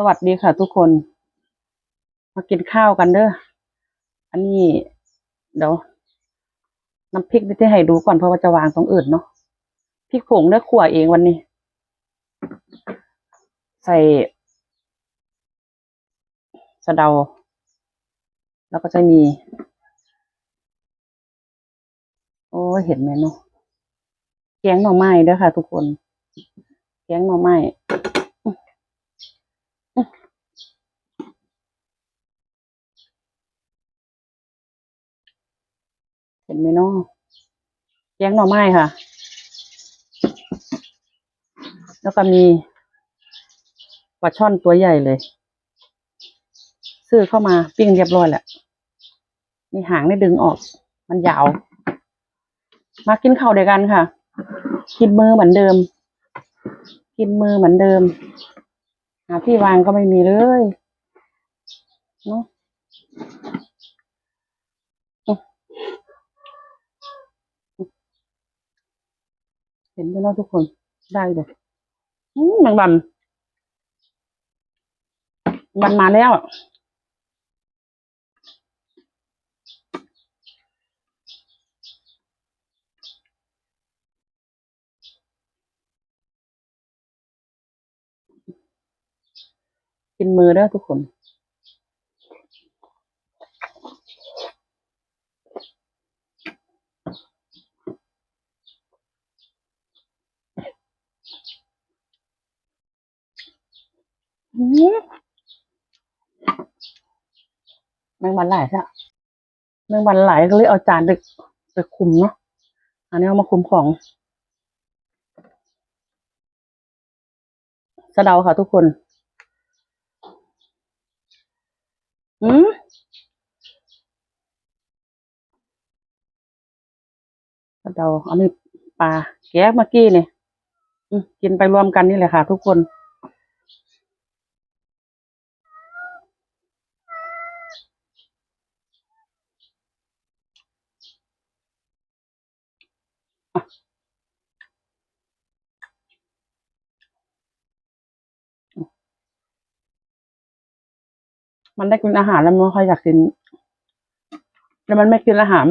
สวัสดีค่ะทุกคน มากินข้าวกันเด้อ อันนี้เดี๋ยวน้ำพริกนี่ที่ให้ดูก่อนเพราะว่าจะวางตรงอื่นเนาะ พริกผงเนื้อขั่วเองวันนี้ ใส่สะเดา แล้วก็จะมี โอ้เห็นไหมเนาะ แกงหน่อไม้เด้อค่ะทุกคน แกงหน่อไม้ เห็น ไหมเนาะแกงหน่อไม้ค่ะ แล้วก็มีปลาช่อนตัวใหญ่เลย ซื้อเข้ามาปิ้งเรียบร้อยแหละนี่หางไม่ดึงออก มันยาว มากินข้าวเดียวกันค่ะ กินมือเหมือนเดิม กินมือเหมือนเดิม หาที่วางก็ไม่มีเลยเนาะ เห็นไหมเนาะทุกคนได้เลยอืมแมงบันแมงบันมาแล้วกินมือเด้ทุกคน แมงวันหลายใช่แมงวันหลายก็เลยเอาจานไปไปคุมเนาะอันนี้เอามาคุมของสะเดาค่ะทุกคน อืมสะเดา อันนี้ปลาแกะเมื่อกี้เนี่ยกินไปรวมกันนี่แหละค่ะทุกคน มันได้กินอาหารแล้วมันไม่ค่อยอยากกิน แล้วมันไม่กินอาหาร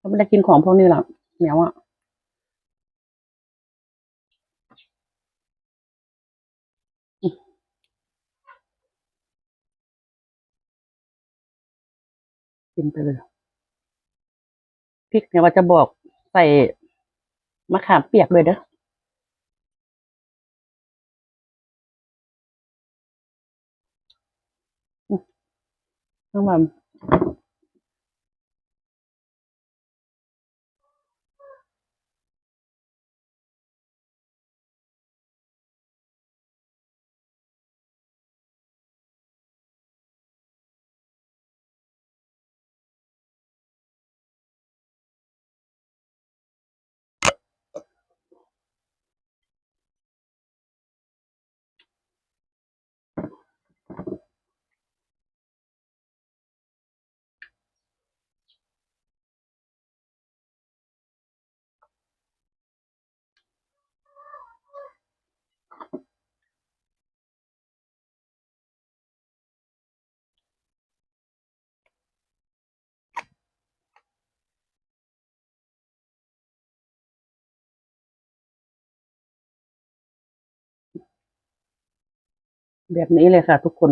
มันไม่ได้กินของพวกนี้หรอกเหนียวอะกินไปเลยพริกเนี่ยว่าจะบอกใส่มะขามเปียกเลยเด้อ น้ำ แบบนี้เลยค่ะทุกคน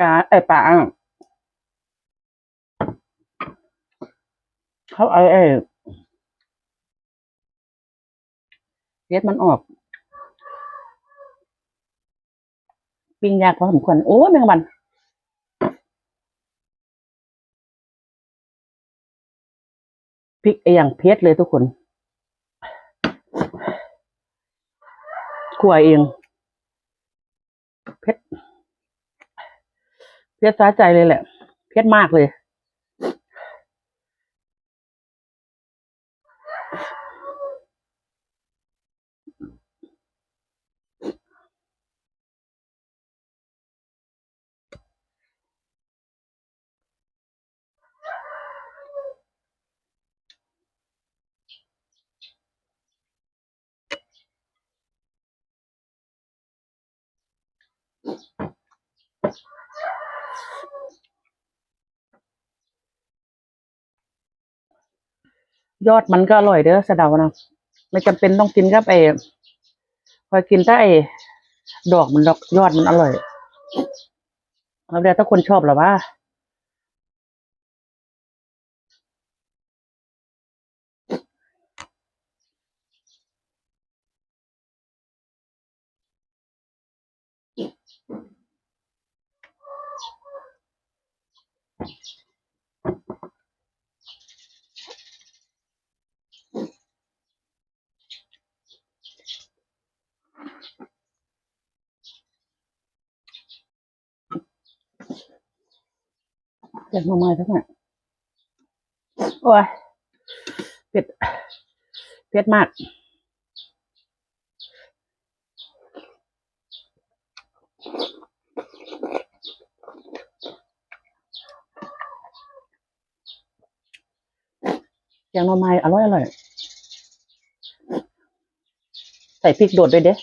การไอ้ปลาเขาเอาไอ้เล็ดมันออก ปิ้งยากพอสมควรโอ้แมงวันพริกไอ้อย่างเพชรเลยทุกคนขั่วเองเพชร เพชรสาใจเลยแหละ เพชรมากเลย ยอดมันก็อร่อยเด้อสะเดานะไม่จำเป็นต้องกินกับไอ้พอกินแต่ไอ้ดอกมันดอกยอดมันอร่อยแล้วเดี๋ยวถ้าคนชอบหรอว่า อยากมาใหม่ทั้งนั้นโอ้ยเผ็ดเผ็ดมากแกงหน่อไม้อร่อยอร่อย ใส่พริกโดดด้วยเด้